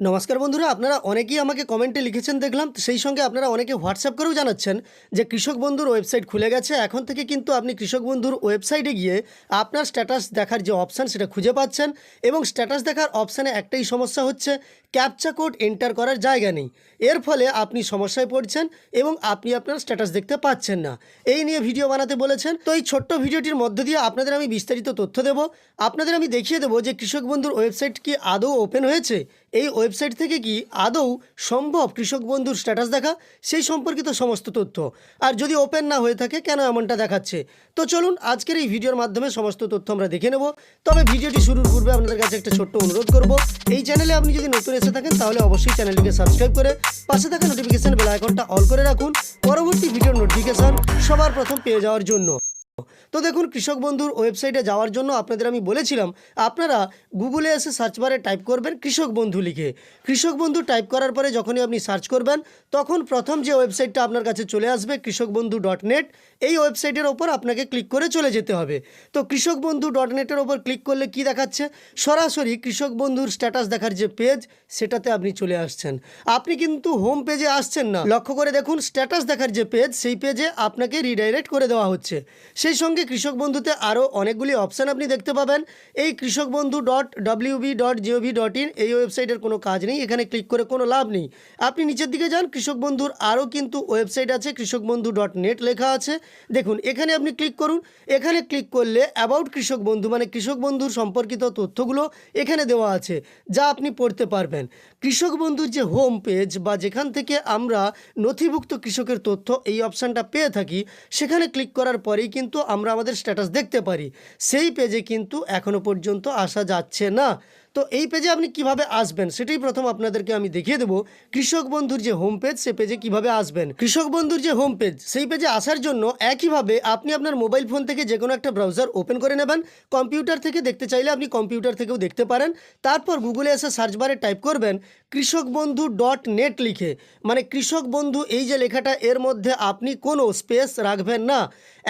নমস্কার বন্ধুরা, আপনারা অনেকেই আমাকে কমেন্টে লিখেছেন, দেখলাম। সেই সঙ্গে আপনারা অনেকে হোয়াটসঅ্যাপ করেও জানাচ্ছেন যে কৃষক বন্ধুর ওয়েবসাইট খুলে গেছে। এখন থেকে কিন্তু আপনি কৃষক বন্ধুর ওয়েবসাইটে গিয়ে আপনার স্ট্যাটাস দেখার যে অপশান, সেটা খুঁজে পাচ্ছেন এবং স্ট্যাটাস দেখার অপশানে একটাই সমস্যা হচ্ছে, ক্যাপচা কোড এন্টার করার জায়গা নেই। এর ফলে আপনি সমস্যায় পড়ছেন এবং আপনি আপনার স্ট্যাটাস দেখতে পাচ্ছেন না। এই নিয়ে ভিডিও বানাতে বলেছেন। তো এই ছোট্ট ভিডিওটির মধ্য দিয়ে আপনাদের আমি বিস্তারিত তথ্য দেব। আপনাদের আমি দেখিয়ে দেবো যে কৃষক বন্ধুর ওয়েবসাইট কি আদৌ ওপেন হয়েছে এই ওয়েবসাইট থেকে কি আদৌ সম্ভব কৃষক বন্ধুর স্ট্যাটাস দেখা? সেই সম্পর্কিত সমস্ত তথ্য। আর যদি ওপেন না হয়ে থাকে, কেন এমনটা দেখাচ্ছে? তো চলুন আজকের এই ভিডিওর মাধ্যমে সমস্ত তথ্য আমরা দেখে নেব। তবে ভিডিওটি শুরুর পূর্বে আপনাদের কাছে একটা ছোট্ট অনুরোধ করব। এই চ্যানেলে আপনি যদি নতুন এসে থাকেন, তাহলে অবশ্যই চ্যানেলটিকে সাবস্ক্রাইব করে পাশে থাকা নোটিফিকেশন বেল আইকনটা অল করে রাখুন। পরবর্তী ভিডিওর নোটিফিকেশন সবার প্রথম পেয়ে যাওয়ার জন্য। তো দেখুন, কৃষক বন্ধুর ওয়েবসাইটে যাওয়ার জন্য আপনাদের আমি বলেছিলাম, আপনারা গুগলে এসে সার্চ বারে টাইপ করবেন কৃষক বন্ধু লিখে। কৃষক বন্ধু টাইপ করার পরে যখনই আপনি সার্চ করবেন, তখন প্রথম যে ওয়েবসাইটটা আপনার কাছে চলে আসবে কৃষক বন্ধু ডট নেট, এই ওয়েবসাইটের ওপর আপনাকে ক্লিক করে চলে যেতে হবে। তো কৃষক বন্ধু ডট নেটের ওপর ক্লিক করলে কি দেখাচ্ছে? সরাসরি কৃষক বন্ধুর স্ট্যাটাস দেখার যে পেজ, সেটাতে আপনি চলে আসছেন। আপনি কিন্তু হোম পেজে আসছেন না। লক্ষ্য করে দেখুন, স্ট্যাটাস দেখার যে পেজ, সেই পেজে আপনাকে রিডাইরেক্ট করে দেওয়া হচ্ছে। সেই সঙ্গে কৃষক বন্ধুতে আরও অনেকগুলি অপশান আপনি দেখতে পাবেন। এই Krishak Bandhu dot WB dot gov dot in এই ওয়েবসাইটের কোনো কাজ নেই, এখানে ক্লিক করে কোনো লাভ নেই। আপনি নিচের দিকে যান, কৃষক বন্ধুর আরও কিন্তু ওয়েবসাইট আছে কৃষক বন্ধু ডট নেট লেখা আছে। দেখুন, এখানে আপনি ক্লিক করুন, এখানে ক্লিক করলে অ্যাবাউট কৃষক বন্ধু মানে কৃষক বন্ধুর সম্পর্কিত তথ্যগুলো এখানে দেওয়া আছে, যা আপনি পড়তে পারবেন। কৃষক বন্ধুর যে হোম পেজ বা যেখান থেকে আমরা নথিভুক্ত কৃষকের তথ্য এই অপশানটা পেয়ে থাকি, সেখানে ক্লিক করার পরেই কিন্তু আমরা আমাদের স্ট্যাটাস দেখতে পারি। সেই পেজে কিন্তু এখনও পর্যন্ত আসা যাচ্ছে না। তো এই পেজে আপনি কীভাবে আসবেন? সেটাই প্রথম আপনাদেরকে আমি দেখিয়ে দেবো। কৃষক বন্ধুর যে হোম পেজ সে পেজে কীভাবে আসবেন? কৃষক বন্ধুর যে হোম পেজ সেই পেজে আসার জন্য একইভাবে আপনি আপনার মোবাইল ফোন থেকে যে কোনো একটা ব্রাউজার ওপেন করে নেবেন। কম্পিউটার থেকে দেখতে চাইলে আপনি কম্পিউটার থেকেও দেখতে পারেন। তারপর গুগলে এসে সার্চ বারে টাইপ করবেন কৃষক বন্ধু ডট নেট লিখে। মানে কৃষক বন্ধু, এই যে লেখাটা, এর মধ্যে আপনি কোনো স্পেস রাখবেন না।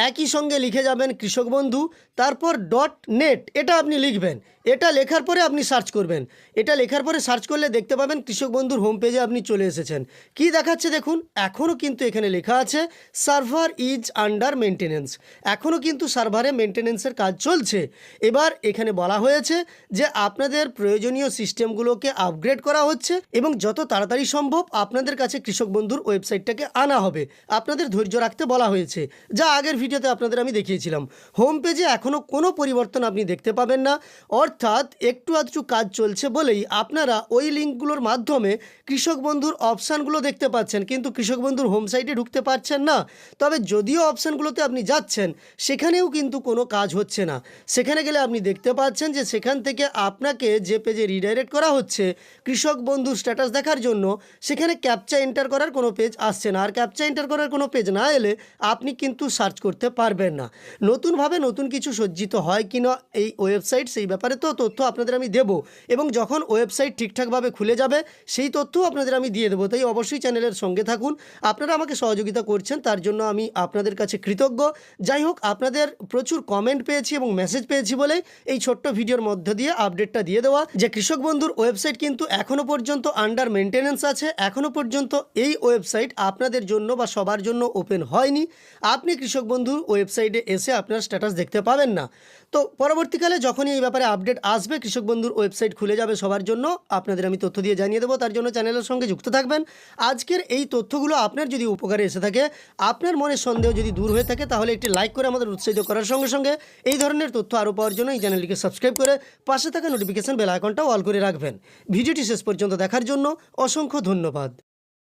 একই সঙ্গে লিখে যাবেন কৃষক বন্ধু, তারপর ডট নেট এটা আপনি লিখবেন। এটা লেখার পরে আপনি সার্চ করবেন। এটা লেখার পরে সার্চ করলে দেখতে পাবেন কৃষক বন্ধুর হোম পেজে আপনি চলে এসেছেন। কি দেখাচ্ছে দেখুন? এখনও কিন্তু এখানে লেখা আছে সার্ভার ইজ আন্ডার মেনটেনেন্স এখনও কিন্তু সার্ভারে মেনটেনেন্সের কাজ চলছে। এবার এখানে বলা হয়েছে যে আপনাদের প্রয়োজনীয় সিস্টেমগুলোকে আপগ্রেড করা হচ্ছে এবং যত তাড়াতাড়ি সম্ভব আপনাদের কাছে কৃষক বন্ধুর ওয়েবসাইটটাকে আনা হবে। আপনাদের ধৈর্য রাখতে বলা হয়েছে। যা আগের ভিডিওতে আপনাদের আমি দেখিয়েছিলাম। হোম পেজে এখনও কোনো পরিবর্তন আপনি দেখতে পাবেন না। অর্থাৎ একটু আধটু কাজ চলছে বলেই আপনারা ওই লিঙ্কগুলোর মাধ্যমে কৃষক বন্ধুর অপশানগুলো দেখতে পাচ্ছেন। কিন্তু কৃষক বন্ধুর হোম সাইটে ঢুকতে পারছেন না। তবে যদিও অপশানগুলোতে আপনি যাচ্ছেন, সেখানেও কিন্তু কোনো কাজ হচ্ছে না। সেখানে গেলে আপনি দেখতে পাচ্ছেন যে সেখান থেকে আপনাকে যে পেজে রিডাইরেক্ট করা হচ্ছে কৃষক বন্ধুর স্ট্যাটাস দেখার জন্য, সেখানে ক্যাপচা এন্টার করার কোনো পেজ আসছে না। আর ক্যাপচা এন্টার করার কোনো পেজ না এলে আপনি কিন্তু সার্চ করতে পারবেন না। নতুনভাবে নতুন কিছু সজ্জিত হয় কি না এই ওয়েবসাইট সেই ব্যাপারে তো তথ্য আপনাদের আমি দেব এবং যখন ওয়েবসাইট ঠিকঠাকভাবে খুলে যাবে, সেই তথ্যও আপনাদের আমি দিয়ে দেবো। তাই অবশ্যই চ্যানেলের সঙ্গে থাকুন। আপনারা আমাকে সহযোগিতা করছেন, তার জন্য আমি আপনাদের কাছে কৃতজ্ঞ। যাই হোক, আপনাদের প্রচুর কমেন্ট পেয়েছি এবং মেসেজ পেয়েছি বলেই এই ছোট্ট ভিডিওর মধ্য দিয়ে আপডেটটা দিয়ে দেওয়া। যে কৃষক বন্ধুর ওয়েবসাইট কিন্তু এখনও পর্যন্ত আন্ডার মেনটেনেন্স আছে। এখনও পর্যন্ত এই ওয়েবসাইট আপনাদের জন্য বা সবার জন্য ওপেন হয়নি। আপনি কৃষক বন্ধুর ওয়েবসাইটে এসে আপনার স্ট্যাটাস দেখতে পাবেন না। তো পরবর্তীকালে যখনই এই ব্যাপারে আপডেট আসবে, কৃষক বন্ধুর ওয়েবসাইট খুলে যাবে সবার জন্য। আপনাদের আমি তথ্য দিয়ে জানিয়ে দেবো, তার জন্য চ্যানেলের সঙ্গে যুক্ত থাকবেন। আজকের এই তথ্যগুলো আপনার যদি উপকারে এসে থাকে, আপনার মনের সন্দেহ যদি দূর হয়ে থাকে, তাহলে একটি লাইক করে আমাদের উৎসাহিত করার সঙ্গে সঙ্গে এই ধরনের তথ্য আরও পাওয়ার জন্য এই চ্যানেলটিকে সাবস্ক্রাইব করে পাশে থাকা নোটিফিকেশান বেল আইকনটাও অল করে রাখবেন। ভিডিওটি শেষ পর্যন্ত দেখার জন্য অসংখ্য ধন্যবাদ।